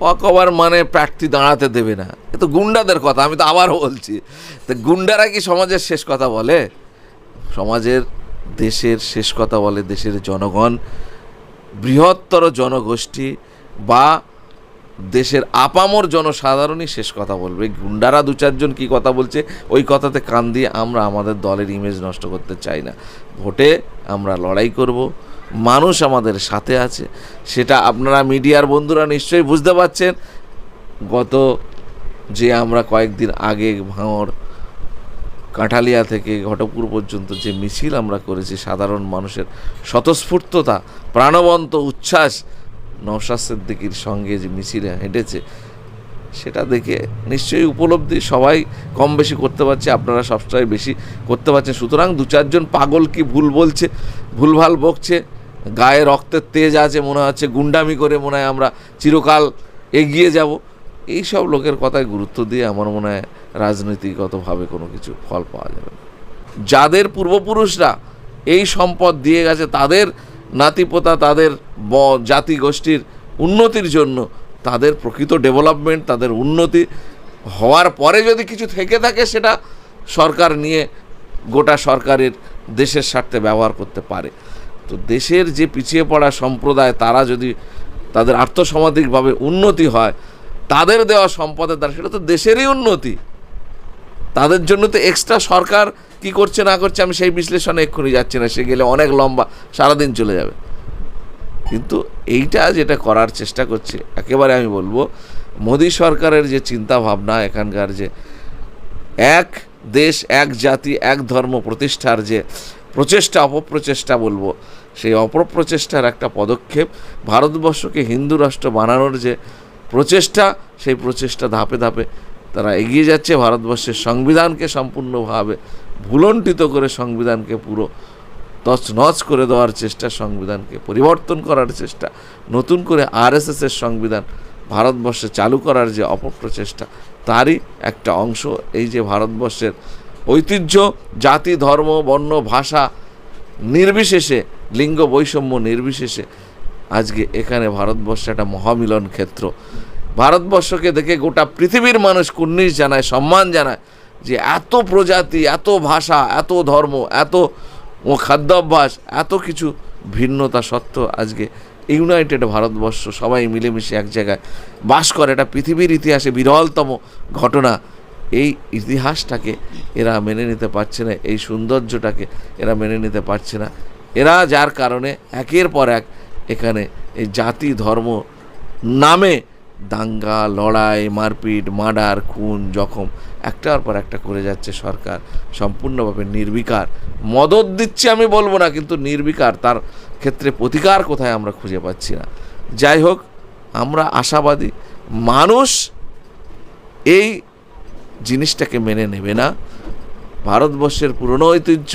Walkover মানে প্রার্থী দাঁড়াতে দেবে না। এ তো গুন্ডাদের কথা, আমি তো আবার বলছি। তো গুন্ডারা কি সমাজের শেষ কথা বলে? সমাজের দেশের শেষ কথা বলে দেশের জনগণ, বৃহত্তর জনগোষ্ঠী বা দেশের আপামর জনসাধারণই শেষ কথা বলবে। গুন্ডারা দু চারজন কী কথা বলছে, ওই কথাতে কান দিয়ে আমরা আমাদের দলের ইমেজ নষ্ট করতে চাই না। ভোটে আমরা লড়াই করব। মানুষ আমাদের সাথে আছে। সেটা আপনারা মিডিয়ার বন্ধুরা নিশ্চয়ই বুঝতে পারছেন। গত যে আমরা কয়েকদিন আগে ভাঙড় কাঁঠালিয়া থেকে ঘটপুর পর্যন্ত যে মিছিল আমরা করেছি, সাধারণ মানুষের স্বতঃস্ফূর্ততা, প্রাণবন্ত উচ্ছ্বাস, নওশাদ সিদ্দিকির সঙ্গে যে মিছিলে হেঁটেছে, সেটা দেখে নিশ্চয়ই উপলব্ধি সবাই কম বেশি করতে পারছে, আপনারা সবসময় বেশি করতে পারছেন। সুতরাং দু চারজন পাগল কি ভুল বলছে, ভুলভাল বকছে গায়ে রক্তের তেজ আছে মনে হচ্ছে, গুন্ডামি করে মনে হয় আমরা চিরকাল এগিয়ে যাব। এই সব লোকের কথায় গুরুত্ব দিয়ে আমার মনে হয় রাজনৈতিকগতভাবে কোনো কিছু ফল পাওয়া যাবে না। যাদের পূর্বপুরুষরা এই সম্পদ দিয়ে গেছে, তাদের নাতিপোতা, তাদের জাতি গোষ্ঠীর উন্নতির জন্য, তাদের প্রকৃত ডেভেলপমেন্ট, তাদের উন্নতি হওয়ার পরে যদি কিছু থেকে থাকে, সেটা সরকার নিয়ে গোটা সরকারের দেশের স্বার্থে ব্যবহার করতে পারে। তো দেশের যে পিছিয়ে পড়া সম্প্রদায়, তারা যদি তাদের আর্থসামাজিকভাবে উন্নতি হয়, তাদের দেওয়া সম্পদের দ্বারা, সেটা তো দেশেরই উন্নতি। তাদের জন্য তো এক্সট্রা সরকার কি করছে, না করছে, আমি সেই বিশ্লেষণে এক্ষুনি যাচ্ছি না, সে গেলে অনেক লম্বা, সারাদিন চলে যাবে। কিন্তু এইটা যেটা করার চেষ্টা করছে, একেবারে আমি বলব, মোদী সরকারের যে চিন্তা ভাবনা এখানকার যে এক দেশ, এক জাতি, এক ধর্ম প্রতিষ্ঠার যে প্রচেষ্টা, অপপ্রচেষ্টা বলব। সেই অপপ্রচেষ্টার একটা পদক্ষেপ ভারতবর্ষকে হিন্দু রাষ্ট্র বানানোর যে প্রচেষ্টা, সেই প্রচেষ্টা ধাপে ধাপে তারা এগিয়ে যাচ্ছে। ভারতবর্ষের সংবিধানকে সম্পূর্ণভাবে ভুলণ্ঠিত করে সংবিধানকে পুরো তছনছ করে দেওয়ার চেষ্টা, সংবিধানকে পরিবর্তন করার চেষ্টা, নতুন করে আরএসএসের সংবিধান ভারতবর্ষে চালু করার যে অপপ্রচেষ্টা, তারই একটা অংশ। এই যে ভারতবর্ষের ঐতিহ্য, জাতি, ধর্ম, বর্ণ, ভাষা নির্বিশেষে, লিঙ্গ বৈষম্য নির্বিশেষে আজকে এখানে ভারতবর্ষ একটা মহামিলন ক্ষেত্র। ভারতবর্ষকে দেখে গোটা পৃথিবীর মানুষ কুর্নিশ জানায়, সম্মান জানায় যে এত প্রজাতি, এত ভাষা, এত ধর্ম, এত ও খাদ্যাভ্যাস, এত কিছু ভিন্নতা সত্ত্বেও আজকে ইউনাইটেড ভারতবর্ষ সবাই মিলেমিশে এক জায়গায় বাস করে। এটা পৃথিবীর ইতিহাসে বিরলতম ঘটনা। এই ইতিহাসটাকে এরা মেনে নিতে পারছে না, এই সৌন্দর্যটাকে এরা মেনে নিতে পারছে না। এরা যার কারণে একের পর এক এখানে এই জাতি, ধর্ম নামে দাঙ্গা, লড়াই, মারপিট, মার্ডার, খুন, জখম একটার পর একটা করে যাচ্ছে সরকার। সম্পূর্ণভাবে নির্বিকার। মদত দিচ্ছে আমি বলব না, কিন্তু নির্বিকার তার ক্ষেত্রে প্রতিকার কোথায় আমরা খুঁজে পাচ্ছি না। যাই হোক, আমরা আশাবাদী মানুষ এই জিনিসটাকে মেনে নেবে না। ভারতবর্ষের পুরনো ঐতিহ্য,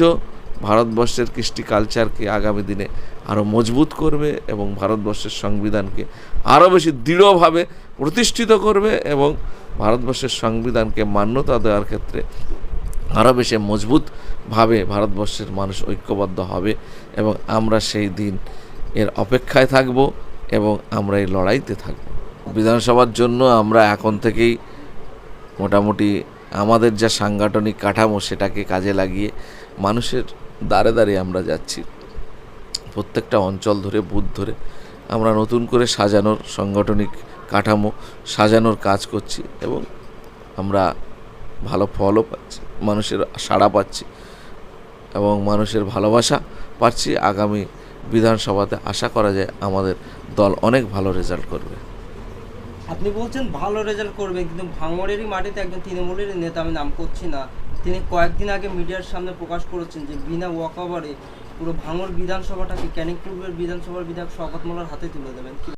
ভারতবর্ষের কৃষ্টি কালচারকে আগামী দিনে আরও মজবুত করবে এবং ভারতবর্ষের সংবিধানকে আরও বেশি দৃঢ়ভাবে প্রতিষ্ঠিত করবে এবং ভারতবর্ষের সংবিধানকে মান্যতা দেওয়ার ক্ষেত্রে আরও বেশি মজবুতভাবে ভারতবর্ষের মানুষ ঐক্যবদ্ধ হবে এবং আমরা সেই দিন এর অপেক্ষায় থাকব এবং আমরা এই লড়াইতে থাকব। বিধানসভার জন্য আমরা এখন থেকেই মোটামুটি আমাদের যা সাংগঠনিক কাঠামো সেটাকে কাজে লাগিয়ে মানুষের দ্বারে দ্বারে আমরা যাচ্ছি। প্রত্যেকটা অঞ্চল ধরে, বুথ ধরে আমরা নতুন করে সাজানোর সাংগঠনিক কাঠামো, সাজানোর কাজ করছি এবং আমরা ভালো ফলও পাচ্ছি, মানুষের সাড়া পাচ্ছি এবং মানুষের ভালোবাসা পাচ্ছি। আগামী বিধানসভাতে আশা করা যায় আমাদের দল অনেক ভালো রেজাল্ট করবে। আপনি বলছেন ভালো রেজাল্ট করবে কিন্তু ভাঙড়েরই মাটিতে একজন তৃণমূলের নেতা, আমি নাম করছি না, তিনি কয়েকদিন আগে মিডিয়ার সামনে প্রকাশ করেছেন যে বিনা ওয়াকওভারে পুরো ভাঙড় বিধানসভাটাকে ক্যানিং টুবের বিধানসভার বিধায়ক শওকত হাতে তুলে দেবেন।